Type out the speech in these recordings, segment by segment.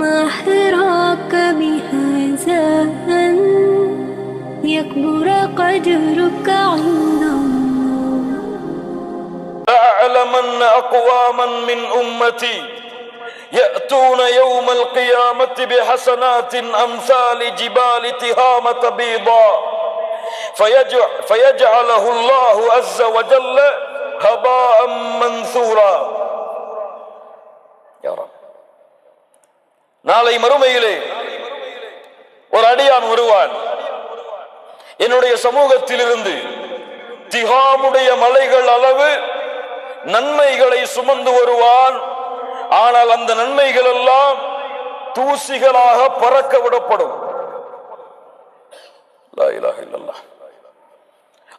ما حراك بهذا أن يكبر قدرك عند الله. أعلمن أقواما من أمتي يأتون يوم القيامة بحسنات أمثال جبال تهامة بيضاء. فيجع فيجعله الله عز وجل هباء منثورا. يا رب. நாளை மறுமையிலே ஒரு அடியான் வருவான் என்னுடைய சமூகத்திலிருந்து திகாமுடைய மலைகள் அளவு நன்மைகளை சுமந்து வருவான். ஆனால் அந்த நன்மைகள் எல்லாம் தூசிகளாக பறக்க விடப்படும்.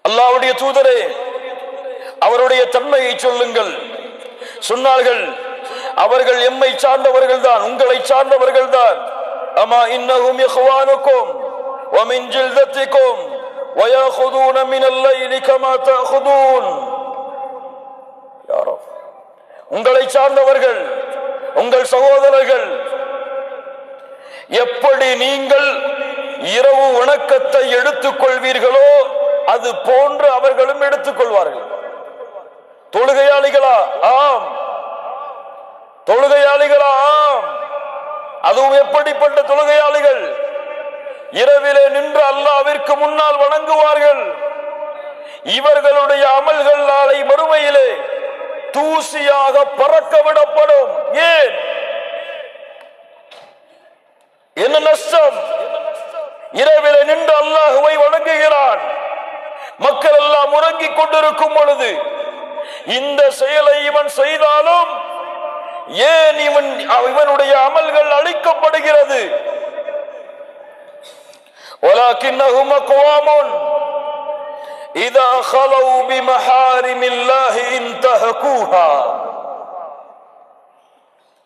அல்லாவுடைய தூதரே அவருடைய தன்மையை சொல்லுங்கள். சொன்னார்கள் அவர்கள் எம்மை சார்ந்தவர்கள் தான் உங்களை சார்ந்தவர்கள் தான் அமா இன்னஹும் இஹ்வானுக்கும் ومن جلدتكم ويأخذون من الليل كما تأخذون يا رب உங்களை சார்ந்தவர்கள் உங்கள் சகோதரர்கள் எப்படி நீங்கள் இரவு வணக்கத்தை எடுத்துக் கொள்வீர்களோ அது போன்று அவர்களும் எடுத்துக் கொள்வார்கள் தொழுகையாளிகளா ஆம் தொழுகையாளிகளாம். அதுவும் எப்படிப்பட்ட தொழுகையாளிகள்? இரவிலே நின்று அல்லாவிற்கு முன்னால் வணங்குவார்கள். இவர்களுடைய அமல்கள் நாளை மறுமையிலே தூசியாக பறக்க விடப்படும். ஏன்? என்ன நஷ்டம்? இரவிலே நின்று அல்லாஹுவை வணங்குகிறான். மக்கள் எல்லாம் உறங்கிக் கொண்டிருக்கும் பொழுது இந்த செயலை இவன் செய்தாலும் ஏன் இவன் இவனுடைய அமல்கள் அளிக்கப்படுகிறது ولكنهم أقوام إذا خلوا بمحارم الله انتهكوها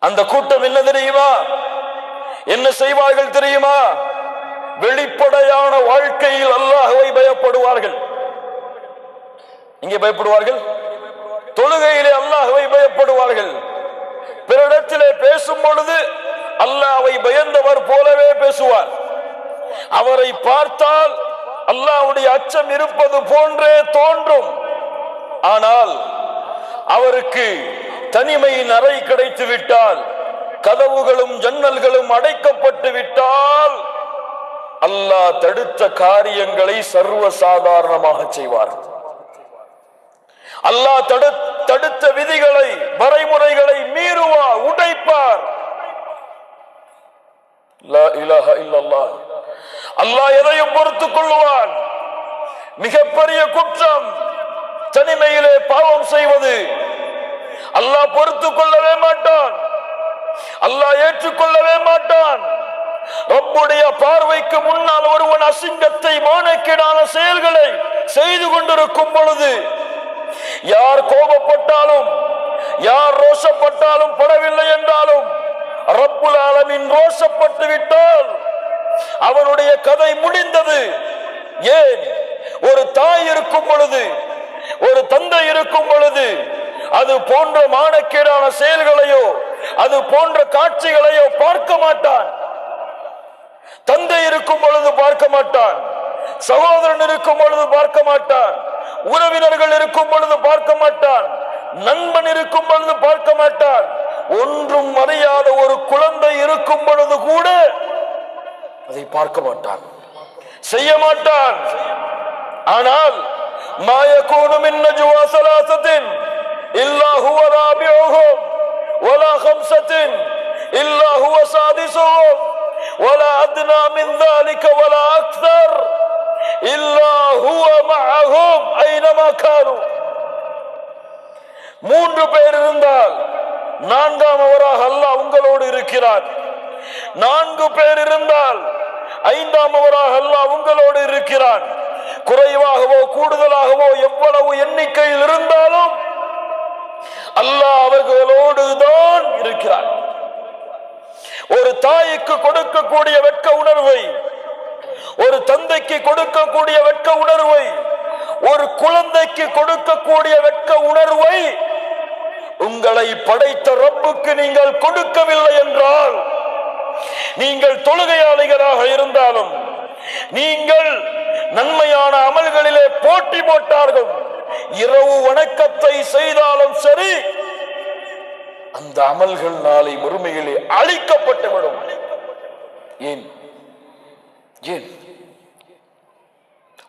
அந்த கூட்டம் என்ன தெரியுமா என்ன செய்வார்கள் தெரியுமா வெளிப்படையான வாழ்க்கையில் அல்லாஹுவை பயப்படுவார்கள் இங்கே பயப்படுவார்கள் தொழுகையிலே அல்லாஹுவை பயப்படுவார்கள் பிறரிடத்திலே பேசும் பொழுது அல்லாவை பயந்தவர் போலவே பேசுவார். அவரை பார்த்தால் அல்லாவுடைய அச்சம் இருப்பது போன்றே தோன்றும். ஆனால் அவருக்கு தனிமையின் அறை கிடைத்து விட்டால் கதவுகளும் ஜன்னல்களும் அடைக்கப்பட்டு விட்டால் அல்லாஹ் தடுத்த காரியங்களை சர்வ சாதாரணமாக செய்வார். அல்லாஹ் தடுத்த விதிகளை வரைமுறைகளை மீறும் உடைப்பார் லா அல்லாஹ் எதையும் பொறுத்துக் கொள்ளுவான். மிகப்பெரிய குற்றம் தனிமையிலே பாவம் செய்வது. அல்லாஹ் பொறுத்துக் கொள்ளவே மாட்டான். அல்லாஹ் ஏற்றுக்கொள்ளவே மாட்டான். ரப்புடைய பார்வைக்கு முன்னால் ஒருவன் அசிங்கத்தை மானக்கீடான செயல்களை செய்து கொண்டிருக்கும் பொழுது யார் கோபப்பட்டாலும் யார் ரோஷப்பட்டாலும் படவில்லை என்றாலும் ரப்புல் ஆலமின் ரோஷப்பட்டு விட்டால் அவனுடைய கதை முடிந்தது. ஏன்? ஒரு தாய் இருக்கும் பொழுது ஒரு தந்தை இருக்கும் பொழுது அது போன்ற மானக்கேடான செயல்களையோ அது போன்ற காட்சிகளையோ பார்க்க மாட்டான். தந்தை இருக்கும் பொழுது பார்க்க மாட்டான். சகோதரன் இருக்கும் பொழுது பார்க்க மாட்டான். உறவினர்கள் இருக்கும் பொழுது பார்க்க மாட்டான். நண்பன் இருக்கும் பொழுது பார்க்க மாட்டான். ஒன்றும் அறியாத ஒரு குழந்தை இருக்கும் பொழுது கூட அதை பார்க்க மாட்டான். செய்ய மாட்டான். ஆனால் மாயக்கூடும் இன்னஜுவாசலாசத்தின் إلا هو رابعهم ولا خمسة إلا هو سادسهم ولا أدنى من ذلك ولا أكثر إلا هو மூன்று பேர் இருந்தால் நான்காம் அவராக அல்லாஹ் உங்களோடு இருக்கிறார். நான்கு பேர் இருந்தால் ஐந்தாம் அவராக அல்லாஹ் உங்களோடு இருக்கிறான் குறைவாகவோ கூடுதலாகவோ எவ்வளவு எண்ணிக்கையில் இருந்தாலும் அல்லாஹ் அவர்களோடு தான் இருக்கிறான் ஒரு தாய்க்கு கொடுக்கக்கூடிய வெட்க உணர்வை ஒரு தந்தைக்கு கொடுக்கக்கூடிய வெட்க உணர்வை ஒரு குழந்தைக்கு கொடுக்கக்கூடிய வெட்க உணர்வை உங்களை படைத்த ரப்புக்கு நீங்கள் கொடுக்கவில்லை என்றால் நீங்கள் தொழுகையாளிகளாக இருந்தாலும் நீங்கள் நன்மையான அமல்களிலே போட்டி போட்டார்கள் இரவு வணக்கத்தை செய்தாலும் சரி அந்த அமல்கள் நாளை மறுமையிலே அழிக்கப்பட்டுவிடும். ஏன்? ஏன்?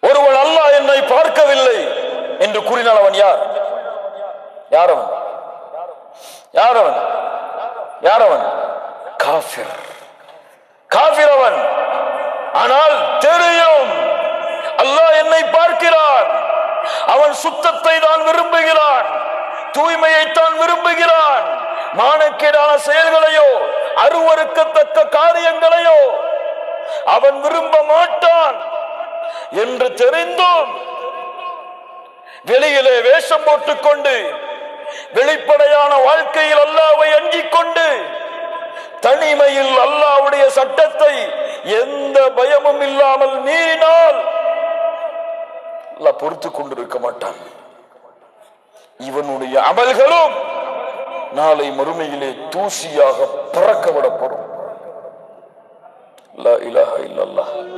ஒருவன் அல்லாஹ் என்னை பார்க்கவில்லை என்று கூறினால் அவன் யார்? யார் அவன்? யார் அவன் யார் அவன் காஃபிர். காஃபிர் அவன் ஆனால் தெரியும். அல்லாஹ் என்னை பார்க்கிறான். அவன் சுத்தத்தை தான் விரும்புகிறான். தூய்மையை தான் விரும்புகிறான். மானக்கேடான செயல்களையோ அருவருக்கத்தக்க காரியங்களையோ அவன் விரும்ப மாட்டான் என்று தெரிந்தும் வெளியிலே வேஷம் போட்டுக்கொண்டு வெளிப்படையான வாழ்க்கையில் அல்லாவை அஞ்சிக் கொண்டு தனிமையில் அல்லாவுடைய சட்டத்தை எந்த பயமும் இல்லாமல் மீறினால் பொறுத்து கொண்டிருக்க மாட்டான். இவனுடைய அமல்களும் நாளை மறுமையிலே தூசியாக பறக்க விடப்படும் லா